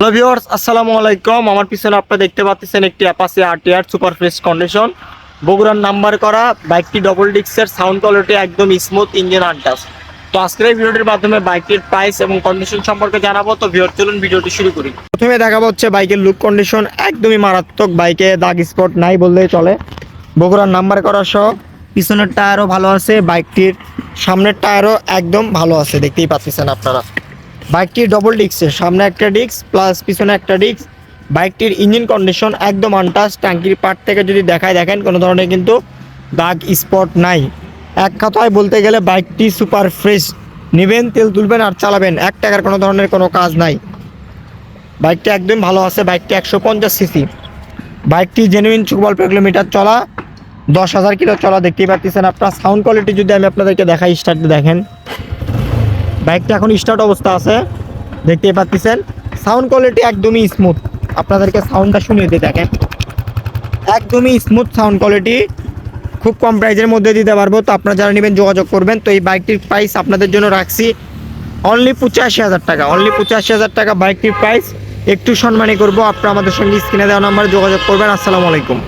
Hello viewers আসসালামু আলাইকুম। আমার পিছনে আপনারা দেখতে পাচ্ছেন একটি Apache RTR super fresh condition বগুড়ার নাম্বার করা, বাইকটি ডবল ডিক্সের সাউন্ড কোয়ালিটি একদম স্মুথ ইঞ্জিন আনটাস তো আজকের এই ভিডিওটির মাধ্যমে বাইকটির প্রাইস এবং কন্ডিশন সম্পর্কে জানাব। তো ভিউয়ার চলুন ভিডিওটি শুরু করি। প্রথমে দেখাবো হচ্ছে বাইকের লুক কন্ডিশন একদমই মারাত্মক বাইকে, দাগ স্পট নাই বললেই চলে। বগুড়ার নাম্বার করা সহ, পিছনের টায়ারও ভালো আছে, বাইকটির সামনের টায়ারও একদম ভালো আছে। দেখতেই পাচ্ছেন আপনারা। বাইকটি ডবল ডিস্কের সামনে একটা ডিস্ক প্লাস পিছনে একটা ডিস্ক বাইকটির ইঞ্জিন কন্ডিশন একদম আনটাস ট্যাঙ্কির পার্ট থেকে যদি দেখায়, দেখেন, কোনো ধরনের কিন্তু দাগ স্পট নাই। এক কথায় বলতে গেলে বাইকটি সুপার ফ্রেশ নেবেন, তেল তুলবেন আর চালাবেন, এক টাকার কোনো ধরনের কোনো কাজ নাই। বাইকটি একদম ভালো আছে, বাইকটি একশো পঞ্চাশ সিসি বাইকটি জেনুইন চুকবল পে কিলোমিটার চলা, দশ হাজার কিলো চলা দেখতেই পাচ্ছেন আপনার। সাউন্ড কোয়ালিটি যদি আমি আপনাদেরকে দেখাই স্টার্ট দেখেন। বাইকটা এখন স্টার্ট অবস্থা আছে। দেখতেই পাচ্ছেন সাউন্ড কোয়ালিটি একদমই স্মুথ আপনাদেরকে সাউন্ডটা শুনিয়ে দিই, দেখেন। একদমই স্মুথ সাউন্ড কোয়ালিটি খুব কম প্রাইজের মধ্যে দিতে পারব। তো আপনারা যারা নেবেন, যোগাযোগ করবেন। তো এই বাইকটির প্রাইস আপনাদের জন্য রাখছি অনলি পঁচাশি হাজার টাকা। অনলি পঁচাশি হাজার টাকা বাইকটির প্রাইস একটু সম্মানী করব। আপনারা আমাদের সঙ্গে স্ক্রিনে দেওয়া নাম্বারে যোগাযোগ করবেন। আসসালামু আলাইকুম।